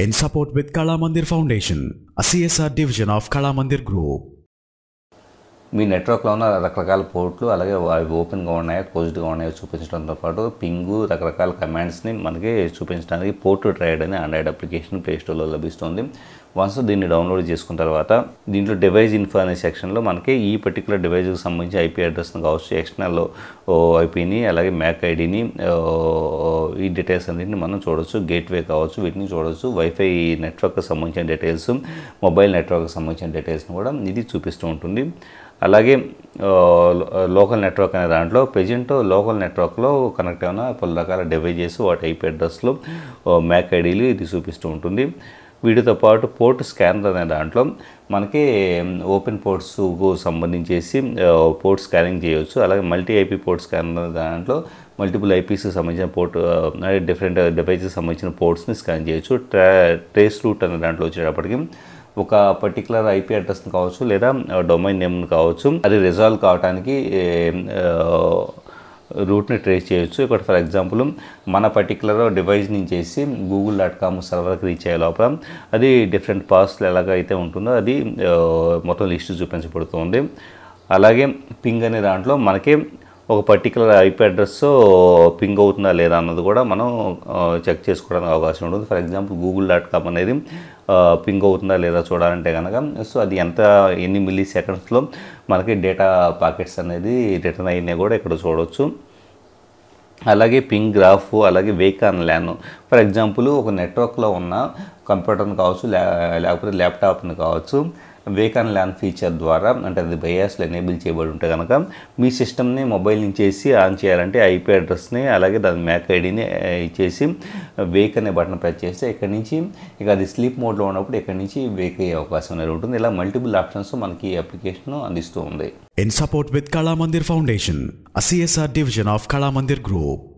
in support with Kala Mandir Foundation, a CSR division of Kala Mandir Group. మీ నెట్వర్క్లో ఉన్న రకరకాల పోర్ట్లు అలాగే అవి ఓపెన్గా ఉన్నాయా క్లోజ్డ్గా ఉన్నాయో చూపించడంతో పాటు పింగు రకరకాల కమాండ్స్ని మనకి చూపించడానికి పోర్ట్ ట్రైడ్ అని ఆండ్రాయిడ్ అప్లికేషన్ ప్లేస్టోర్లో లభిస్తుంది. వన్స్ దీన్ని డౌన్లోడ్ చేసుకున్న తర్వాత దీంట్లో డివైస్ ఇన్ఫో అనే సెక్షన్లో మనకి ఈ పర్టికులర్ డివైస్కి సంబంధించి ఐపీ అడ్రస్ని కావచ్చు ఎక్స్టర్నల్ ఐపీని అలాగే మ్యాక్ ఐడిని ఈ డీటెయిల్స్ అన్నింటిని మనం చూడొచ్చు. గేట్వే కావచ్చు వీటిని చూడొచ్చు. వైఫై నెట్వర్క్కి సంబంధించిన డీటెయిల్స్ మొబైల్ నెట్వర్క్కి సంబంధించిన డీటెయిల్స్ని కూడా ఇది చూపిస్తూ ఉంటుంది. అలాగే లోకల్ నెట్వర్క్ అనే దాంట్లో ప్రజెంట్ లోకల్ నెట్వర్క్లో కనెక్ట్ అయిన పలు రకాల డివైజెస్ వాటి ఐపీ అడ్రస్లు మ్యాక్ ఐడీలు ఇది చూపిస్తూ ఉంటుంది. వీటితో పాటు పోర్ట్ స్కానర్ అనే దాంట్లో మనకి ఓపెన్ పోర్ట్స్కు సంబంధించేసి పోర్ట్ స్కానింగ్ చేయవచ్చు అలాగే మల్టీ ఐపీ పోర్ట్ స్కానర్ అనే దాంట్లో మల్టిపుల్ ఐపీస్కి సంబంధించిన పోర్ట్ డిఫరెంట్ డివైజెస్కి సంబంధించిన పోర్ట్స్ని స్కాన్ చేయొచ్చు. ట్రా ట్రేస్ రూట్ అనే దాంట్లో వచ్చేటప్పటికి ఒక పర్టికులర్ ఐపీ అడ్రస్ని కావచ్చు లేదా డొమైన్ నేమ్ని కావచ్చు అది రిజాల్వ్ కావడానికి రూట్ని ట్రేస్ చేయొచ్చు. ఇక్కడ ఫర్ ఎగ్జాంపుల్ మన పర్టికులర్ డివైస్ నుంచి చేసి గూగుల్ డాట్ కామ్ సర్వర్కి రీచ్ అయ్యే లోపల అది డిఫరెంట్ పాస్లు ఎలాగైతే ఉంటుందో అది మొత్తం లిస్ట్ చూపించబడుతుంది. అలాగే పింగ్ అనే దాంట్లో మనకి ఒక పర్టికులర్ ఐపీ అడ్రస్ పింగ్ అవుతుందా లేదా అన్నది కూడా మనం చెక్ చేసుకోవడానికి అవకాశం ఉంటుంది. For example Google dot com అనేది పింగ్ అవుతుందా లేదా చూడాలంటే కనుక సో అది ఎంత ఎన్ని మిల్లీ సెకండ్స్లో మనకి డేటా ప్యాకెట్స్ అనేది రిటర్న్ అయినాయి కూడా ఇక్కడ చూడవచ్చు అలాగే పింగ్ గ్రాఫ్ అలాగే వేకాన్ ల్యాన్ ఫర్ ఎగ్జాంపుల్ ఒక నెట్వర్క్లో ఉన్న కంప్యూటర్ని కావచ్చు లేకపోతే ల్యాప్టాప్ని కావచ్చు వేకాన్ ల్యాన్ ఫీచర్ ద్వారా అంటే అది బయాస్లో ఎనేబుల్ చేయబడి ఉంటే కనుక మీ సిస్టమ్ని మొబైల్ నుంచి చేసి ఆన్ చేయాలంటే ఐపీ అడ్రస్ని అలాగే దాని మ్యాక్ ఐడిని ఇచ్చేసి వేక్ అనే బటన్ ప్రెస్ చేస్తే ఇక్కడ నుంచి ఇక అది స్లీప్ మోడ్లో ఉన్నప్పుడు ఇక్కడ నుంచి వేక్ అయ్యే అవకాశం అనేది ఉంటుంది. ఇలా మల్టిపుల్ ఆప్షన్స్ మనకి ఈ అప్లికేషన్ అందిస్తూ ఉంది. In support with Kalamandir foundation Foundation, division of Kalamandir group